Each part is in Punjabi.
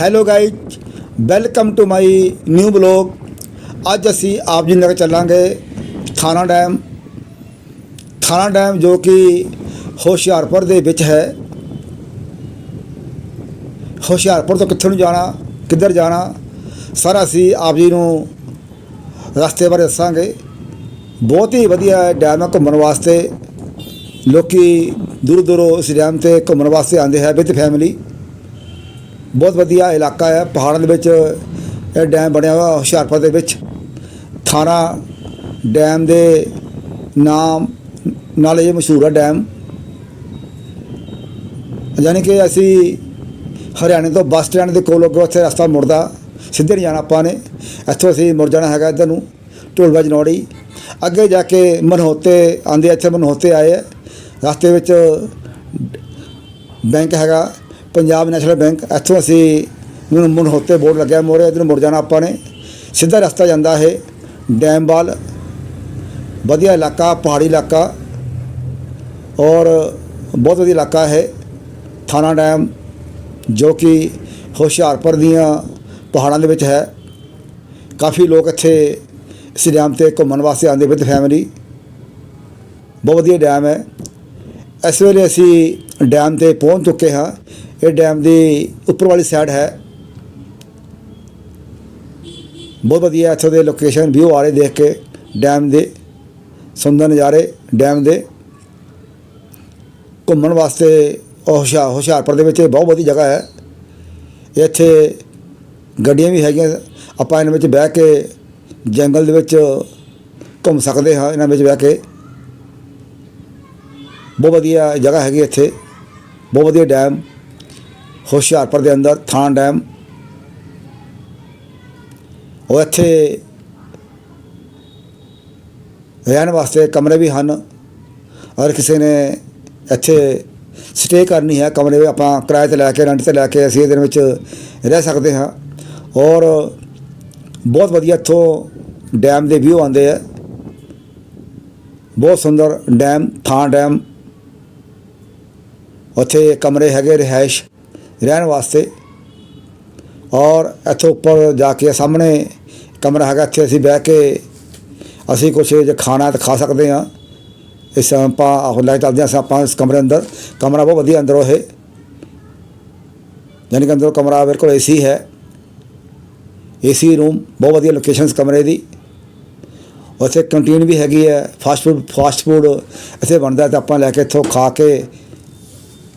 Hello guys welcome to my new blog ਅੱਜ ਅਸੀਂ ਆਪ ਜੀ ਨਾਲ ਚੱਲਾਂਗੇ ਥਾਣਾ ਡੈਮ। ਥਾਣਾ ਡੈਮ ਜੋ ਕਿ ਹੁਸ਼ਿਆਰਪੁਰ ਦੇ ਵਿੱਚ ਹੈ। ਹੁਸ਼ਿਆਰਪੁਰ ਤੋਂ ਕਿੱਥੇ ਨੂੰ ਜਾਣਾ, ਕਿੱਧਰ ਜਾਣਾ, ਸਾਰਾ ਅਸੀਂ ਆਪ ਜੀ ਨੂੰ ਰਸਤੇ ਬਾਰੇ ਦੱਸਾਂਗੇ। ਬਹੁਤ ਹੀ ਵਧੀਆ ਡੈਮ ਹੈ ਘੁੰਮਣ ਵਾਸਤੇ। ਲੋਕੀ ਦੂਰ ਦੂਰੋਂ ਇਸ ਡੈਮ ਤੇ ਘੁੰਮਣ ਵਾਸਤੇ ਆਉਂਦੇ ਹੈ ਵਿਦ ਫੈਮਿਲੀ ਬਹੁਤ ਵਧੀਆ ਇਲਾਕਾ ਹੈ, ਪਹਾੜਾਂ ਦੇ ਵਿੱਚ, ਇਹ ਡੈਮ ਬਣਿਆ ਹੋਇਆ ਹੁਸ਼ਿਆਰਪੁਰ ਦੇ ਵਿੱਚ। ਥਾਣਾ ਡੈਮ ਦੇ ਨਾਮ ਨਾਲ ਇਹ ਮਸ਼ਹੂਰ ਹੈ ਡੈਮ। ਯਾਨੀ ਕਿ ਅਸੀਂ ਹਰਿਆਣੇ ਤੋਂ ਬੱਸ ਸਟੈਂਡ ਦੇ ਕੋਲ ਅੱਗੋਂ ਉੱਥੇ ਰਸਤਾ ਮੁੜਦਾ, ਸਿੱਧੇ ਨਹੀਂ ਜਾਣਾ ਆਪਾਂ ਨੇ। ਇੱਥੋਂ ਅਸੀਂ ਮੁੜ ਜਾਣਾ ਹੈਗਾ ਇੱਧਰ ਨੂੰ ਢੋਲਵਾ ਜਨੌੜੀ ਅੱਗੇ ਜਾ ਕੇ ਮਨਹੋਤੇ ਆਂਦੇ ਇੱਥੇ ਮਨਹੋਤੇ ਆਏ ਹੈ ਰਸਤੇ ਵਿੱਚ ਬੈਂਕ ਹੈਗਾ ਪੰਜਾਬ ਨੈਸ਼ਨਲ ਬੈਂਕ, ਇੱਥੋਂ ਅਸੀਂ ਨੂੰ ਮਨਹੋਤੇ ਬੋਰਡ ਲੱਗਿਆ, ਮੋਰੇ ਇੱਧਰ ਮੁੜ ਜਾਣਾ ਆਪਾਂ ਨੇ। ਸਿੱਧਾ ਰਸਤਾ ਜਾਂਦਾ ਹੈ ਡੈਮ ਵਾਲ। ਵਧੀਆ ਇਲਾਕਾ, ਪਹਾੜੀ ਇਲਾਕਾ। ਔਰ ਬਹੁਤ ਵਧੀਆ ਇਲਾਕਾ ਹੈ ਥਾਣਾ ਡੈਮ, ਜੋ ਕਿ ਹੁਸ਼ਿਆਰਪੁਰ ਦੀਆਂ ਪਹਾੜਾਂ ਦੇ ਵਿੱਚ ਹੈ। ਕਾਫੀ ਲੋਕ ਇੱਥੇ ਇਸ ਡੈਮ ਤੇ ਘੁੰਮਣ ਵਾਸਤੇ ਆਉਂਦੇ ਵਿਦ ਫੈਮਿਲੀ। ਬਹੁਤ ਵਧੀਆ ਡੈਮ ਹੈ। ਇਸ ਵੇਲੇ ਅਸੀਂ ਡੈਮ ਤੇ ਪਹੁੰਚ ਚੁੱਕੇ ਹਾਂ। ਇਹ ਡੈਮ ਦੀ ਉੱਪਰ ਵਾਲੀ ਸਾਈਡ ਹੈ। ਬਹੁਤ ਵਧੀਆ ਇੱਥੋਂ ਦੇ ਲੋਕੇਸ਼ਨ ਵਿਊ ਆ ਰਹੇ ਦੇਖ ਕੇ ਡੈਮ ਦੇ, ਸੁੰਦਰ ਨਜ਼ਾਰੇ ਡੈਮ ਦੇ। ਘੁੰਮਣ ਵਾਸਤੇ ਉਹ ਹੁਸ਼ਿਆਰ ਹੁਸ਼ਿਆਰਪੁਰ ਦੇ ਵਿੱਚ ਇਹ ਬਹੁਤ ਵਧੀਆ ਜਗ੍ਹਾ ਹੈ। ਇੱਥੇ ਗੱਡੀਆਂ ਵੀ ਹੈਗੀਆਂ। ਆਪਾਂ ਇਹਨਾਂ ਵਿੱਚ ਬਹਿ ਕੇ ਜੰਗਲ ਦੇ ਵਿੱਚ ਘੁੰਮ ਸਕਦੇ ਹਾਂ, ਇਹਨਾਂ ਵਿੱਚ ਬਹਿ ਕੇ। ਬਹੁਤ ਵਧੀਆ ਜਗ੍ਹਾ ਹੈਗੀ ਇੱਥੇ। ਬਹੁਤ ਵਧੀਆ ਡੈਮ ਹੁਸ਼ਿਆਰਪੁਰ ਦੇ ਅੰਦਰ ਥਾਂ ਡੈਮ। ਉਹ ਇੱਥੇ ਰਹਿਣ ਵਾਸਤੇ ਕਮਰੇ ਵੀ ਹਨ। ਔਰ ਕਿਸੇ ਨੇ ਇੱਥੇ ਸਟੇ ਕਰਨੀ ਹੈ, ਕਮਰੇ ਵੀ ਆਪਾਂ ਕਿਰਾਏ ਤੇ ਲੈ ਕੇ, ਰੈਂਟ ਤੇ ਲੈ ਕੇ ਅਸੀਂ ਇਹਦੇ ਵਿੱਚ ਰਹਿ ਸਕਦੇ ਹਾਂ। ਔਰ ਬਹੁਤ ਵਧੀਆ ਇੱਥੋਂ ਡੈਮ ਦੇ ਵਿਊ ਆਉਂਦੇ ਆ। ਬਹੁਤ ਸੁੰਦਰ ਡੈਮ, ਥਾਂ ਡੈਮ। ਉੱਥੇ ਕਮਰੇ ਹੈਗੇ ਰਿਹਾਇਸ਼। ਰਹਿਣ ਵਾਸਤੇ। ਔਰ ਇੱਥੋਂ ਉੱਪਰ ਜਾ ਕੇ ਸਾਹਮਣੇ ਕਮਰਾ ਹੈਗਾ, ਇੱਥੇ ਅਸੀਂ ਬਹਿ ਕੇ ਅਸੀਂ ਕੁਛ ਜੇ ਖਾਣਾ ਤਾਂ ਖਾ ਸਕਦੇ ਹਾਂ। ਇਸ ਆਪਾਂ ਆਹ ਲੈ ਚੱਲਦੇ ਹਾਂ ਆਪਾਂ ਇਸ ਕਮਰੇ ਅੰਦਰ, ਕਮਰਾ ਬਹੁਤ ਵਧੀਆ ਅੰਦਰੋਂ ਇਹ। ਯਾਨੀ ਕਿ ਅੰਦਰੋਂ ਕਮਰਾ ਬਿਲਕੁਲ ਕੋਲ ਏਸੀ ਹੈ। ਏਸੀ ਰੂਮ, ਬਹੁਤ ਵਧੀਆ ਲੋਕੇਸ਼ਨਸ ਕਮਰੇ ਦੀ। ਉੱਥੇ ਕੰਟੀਨ ਵੀ ਹੈਗੀ ਹੈ, ਫਾਸਟ ਫੂਡ ਫਾਸਟ ਫੂਡ ਇੱਥੇ ਬਣਦਾ ਤਾਂ ਆਪਾਂ ਲੈ ਕੇ ਇੱਥੋਂ ਖਾ ਕੇ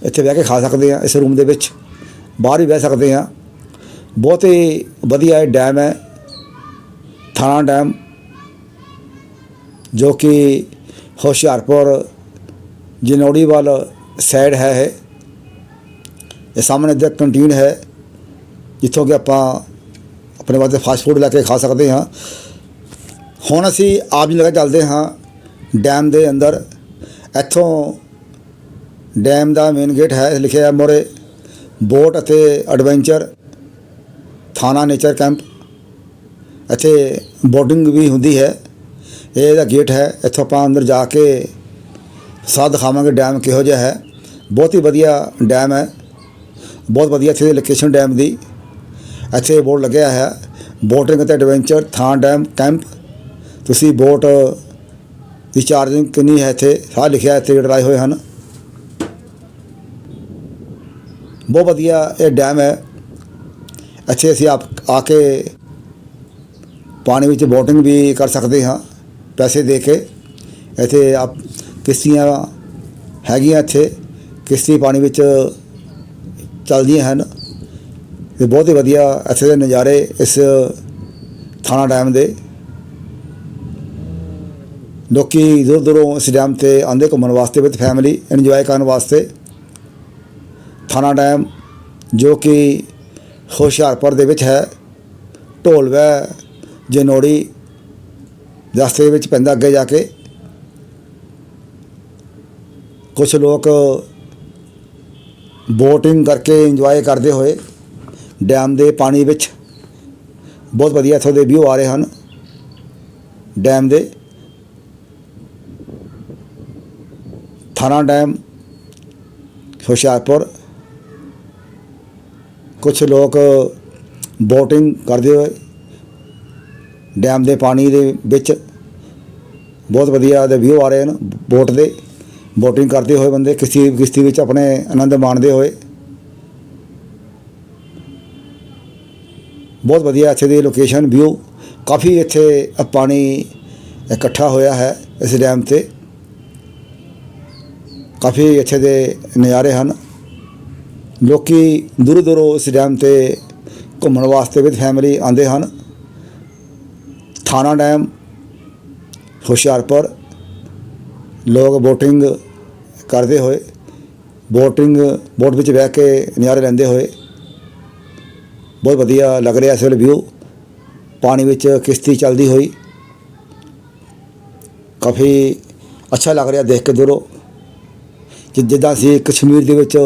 ਇੱਥੇ ਬਹਿ ਕੇ ਖਾ ਸਕਦੇ ਹਾਂ ਇਸ ਰੂਮ ਦੇ ਵਿੱਚ। ਬਾਹਰ ਵੀ ਬਹਿ ਸਕਦੇ ਹਾਂ। ਬਹੁਤ ਹੀ ਵਧੀਆ ਇਹ ਡੈਮ ਹੈ। ਥਾਣਾ ਡੈਮ ਜੋ ਕਿ ਹੁਸ਼ਿਆਰਪੁਰ, ਜਨੌੜੀ ਵੱਲ ਸਾਈਡ ਹੈ ਇਹ। ਇਹ ਸਾਹਮਣੇ ਇੱਧਰ ਕੰਟੀਨ ਹੈ, ਜਿੱਥੋਂ ਕਿ ਆਪਾਂ ਆਪਣੇ ਵਾਸਤੇ ਫਾਸਟ ਫੂਡ ਲੈ ਕੇ ਖਾ ਸਕਦੇ ਹਾਂ। ਹੁਣ ਅਸੀਂ ਆਪ ਜੀ ਲਗਾ ਚੱਲਦੇ ਹਾਂ ਡੈਮ ਦੇ ਅੰਦਰ। ਇੱਥੋਂ ਡੈਮ ਦਾ ਮੇਨ ਗੇਟ ਹੈ ਲਿਖਿਆ ਹੈ ਮੋਰੇ। ਬੋਟ ਅਤੇ ਐਡਵੈਂਚਰ, ਥਾਣਾ ਨੇਚਰ ਕੈਂਪ, ਇੱਥੇ ਬੋਟਿੰਗ ਵੀ ਹੁੰਦੀ ਹੈ। ਇਹ ਇਹਦਾ ਗੇਟ ਹੈ, ਇੱਥੋਂ ਆਪਾਂ ਅੰਦਰ ਜਾ ਕੇ ਸਾਹ ਦਿਖਾਵਾਂਗੇ ਡੈਮ ਕਿਹੋ ਜਿਹਾ ਹੈ। ਬਹੁਤ ਹੀ ਵਧੀਆ ਡੈਮ ਹੈ। ਬਹੁਤ ਵਧੀਆ ਇੱਥੇ ਦੀ ਲੋਕੇਸ਼ਨ ਡੈਮ ਦੀ। ਇੱਥੇ ਬੋਰਡ ਲੱਗਿਆ ਹੈ। ਬੋਟਿੰਗ ਅਤੇ ਐਡਵੈਂਚਰ, ਥਾਂ ਡੈਮ ਕੈਂਪ। ਤੁਸੀਂ ਬੋਟ ਦੀ ਚਾਰਜਿੰਗ ਕਿੰਨੀ ਹੈ ਇੱਥੇ? ਸਾਹ ਲਿਖਿਆ ਇੱਥੇ ਰੇਟ ਲਾਏ ਹੋਏ ਹਨ। ਬਹੁਤ ਵਧੀਆ ਇਹ ਡੈਮ ਹੈ। ਇੱਥੇ ਅਸੀਂ ਆਪ ਆ ਕੇ ਪਾਣੀ ਵਿੱਚ ਬੋਟਿੰਗ ਵੀ ਕਰ ਸਕਦੇ ਹਾਂ, ਪੈਸੇ ਦੇ ਕੇ। ਇੱਥੇ ਆਪ ਕਿਸ਼ਤੀਆਂ ਹੈਗੀਆਂ ਇੱਥੇ, ਕਿਸ਼ਤੀ ਪਾਣੀ ਵਿੱਚ ਚੱਲਦੀਆਂ ਹਨ। ਤੇ ਬਹੁਤ ਹੀ ਵਧੀਆ ਇੱਥੇ ਦੇ ਨਜ਼ਾਰੇ ਇਸ ਥਾਣਾ ਡੈਮ ਦੇ। ਲੋਕੀ ਦੂਰ ਦੂਰੋਂ ਇਸ ਡੈਮ ਤੇ ਆਉਂਦੇ ਘੁੰਮਣ ਵਾਸਤੇ ਵਿਦ ਫੈਮਿਲੀ ਇੰਜੋਏ ਕਰਨ ਵਾਸਤੇ। ਥਾਣਾ ਡੈਮ, ਜੋ ਕਿ ਹੁਸ਼ਿਆਰਪੁਰ ਦੇ ਵਿੱਚ ਹੈ, ਢੋਲਵੈ, ਜਨੋੜੀ, ਰਸਤੇ ਵਿੱਚ ਪੈਂਦਾ ਅੱਗੇ ਜਾ ਕੇ। ਕੁਝ ਲੋਕ ਬੋਟਿੰਗ ਕਰਕੇ ਇੰਜੋਏ ਕਰਦੇ ਹੋਏ ਡੈਮ ਦੇ ਪਾਣੀ ਵਿੱਚ ਬਹੁਤ ਵਧੀਆ ਇੱਥੋਂ ਦੇ ਵਿਊ ਆ ਰਹੇ ਹਨ। ਡੈਮ ਦੇ ਥਾਣਾ ਡੈਮ, ਹੁਸ਼ਿਆਰਪੁਰ ਕੁਝ ਲੋਕ ਬੋਟਿੰਗ ਕਰਦੇ ਹੋਏ ਡੈਮ ਦੇ ਪਾਣੀ ਦੇ ਵਿੱਚ ਬਹੁਤ ਵਧੀਆ ਦੇ ਵਿਊ ਆ ਰਹੇ ਹਨ, ਬੋਟ ਦੇ, ਬੋਟਿੰਗ ਕਰਦੇ ਹੋਏ ਬੰਦੇ ਕਿਸ਼ਤੀ ਕਿਸ਼ਤੀ ਵਿੱਚ ਆਪਣੇ ਆਨੰਦ ਮਾਣਦੇ ਹੋਏ। ਬਹੁਤ ਵਧੀਆ ਇੱਥੇ ਦੀ ਲੋਕੇਸ਼ਨ ਵਿਊ ਕਾਫੀ ਇੱਥੇ ਪਾਣੀ ਇਕੱਠਾ ਹੋਇਆ ਹੈ ਇਸ ਡੈਮ ਤੇ। ਕਾਫੀ ਇੱਥੇ ਦੇ ਨਜ਼ਾਰੇ ਹਨ। ਲੋਕੀ ਦੂਰੋਂ ਦੂਰੋਂ ਇਸ ਡੈਮ ਤੇ ਘੁੰਮਣ ਵਾਸਤੇ ਵਿਦ ਫੈਮਿਲੀ ਆਉਂਦੇ ਹਨ। ਥਾਣਾ ਡੈਮ ਹੁਸ਼ਿਆਰਪੁਰ, ਲੋਕ ਬੋਟਿੰਗ ਕਰਦੇ ਹੋਏ ਬੋਟਿੰਗ ਬੋਟ ਵਿੱਚ ਬਹਿ ਕੇ ਨਜ਼ਾਰੇ ਲੈਂਦੇ ਹੋਏ, ਬਹੁਤ ਵਧੀਆ ਲੱਗ ਰਿਹਾ ਇਸ ਵੇਲੇ ਵਿਊ ਪਾਣੀ ਵਿੱਚ ਕਿਸ਼ਤੀ ਚੱਲਦੀ ਹੋਈ। ਕਾਫੀ ਅੱਛਾ ਲੱਗ ਰਿਹਾ ਦੇਖ ਕੇ ਦੂਰੋਂ। ਜਿੱਦਾਂ ਅਸੀਂ ਕਸ਼ਮੀਰ ਦੇ ਵਿੱਚ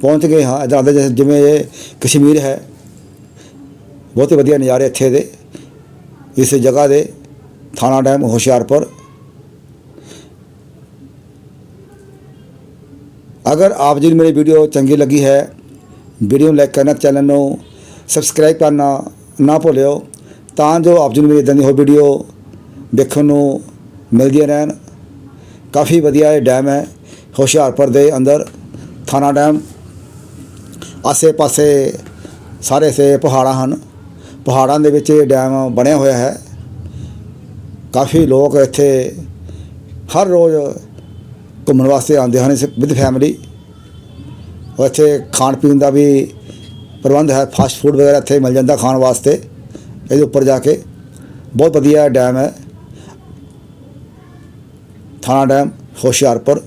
ਪਹੁੰਚ ਗਏ ਹਾਂ ਇੱਦਾਂ ਜਿਵੇਂ- ਜਿਵੇਂ ਇਹ ਕਸ਼ਮੀਰ ਹੈ। ਬਹੁਤ ਹੀ ਵਧੀਆ ਨਜ਼ਾਰੇ ਇੱਥੇ ਦੇ। ਇਸ ਜਗ੍ਹਾ ਦੇ ਥਾਣਾ ਡੈਮ, ਹੁਸ਼ਿਆਰਪੁਰ। ਅਗਰ ਆਪ ਜੀ ਨੂੰ ਮੇਰੀ ਵੀਡੀਓ ਚੰਗੀ ਲੱਗੀ ਹੈ, ਵੀਡੀਓ ਨੂੰ ਲਾਈਕ ਕਰਨਾ, ਚੈਨਲ ਨੂੰ ਸਬਸਕ੍ਰਾਈਬ ਕਰਨਾ ਨਾ ਭੁੱਲਿਓ, ਤਾਂ ਜੋ ਆਪ ਜੀ ਨੂੰ ਮੇਰੀ ਇਦਾਂ ਦੀ ਹੋਰ ਵੀਡੀਓ ਦੇਖਣ ਨੂੰ ਮਿਲਦੀਆਂ ਰਹਿਣ। ਕਾਫੀ ਵਧੀਆ ਇਹ ਡੈਮ ਹੈ, ਹੁਸ਼ਿਆਰਪੁਰ ਦੇ ਅੰਦਰ, ਥਾਣਾ ਡੈਮ। ਆਸੇ ਪਾਸੇ ਸਾਰੇ ਸੇ ਪਹਾੜਾਂ ਹਨ। ਪਹਾੜਾਂ ਦੇ ਵਿੱਚ ਇਹ ਡੈਮ ਬਣਿਆ ਹੋਇਆ ਹੈ। ਕਾਫੀ ਲੋਕ ਇੱਥੇ ਹਰ ਰੋਜ਼ ਘੁੰਮਣ ਵਾਸਤੇ ਆਉਂਦੇ ਹਨ ਇਸ ਵਿਦ ਫੈਮਿਲੀ। ਔਰ ਇੱਥੇ ਖਾਣ ਪੀਣ ਦਾ ਵੀ ਪ੍ਰਬੰਧ ਹੈ। ਫਾਸਟ ਫੂਡ ਵਗੈਰਾ ਇੱਥੇ ਮਿਲ ਜਾਂਦਾ ਖਾਣ ਵਾਸਤੇ। ਇਹਦੇ ਉੱਪਰ ਜਾ ਕੇ ਬਹੁਤ ਵਧੀਆ ਡੈਮ ਹੈ। ਥਾਣਾ ਡੈਮ, ਹੁਸ਼ਿਆਰਪੁਰ।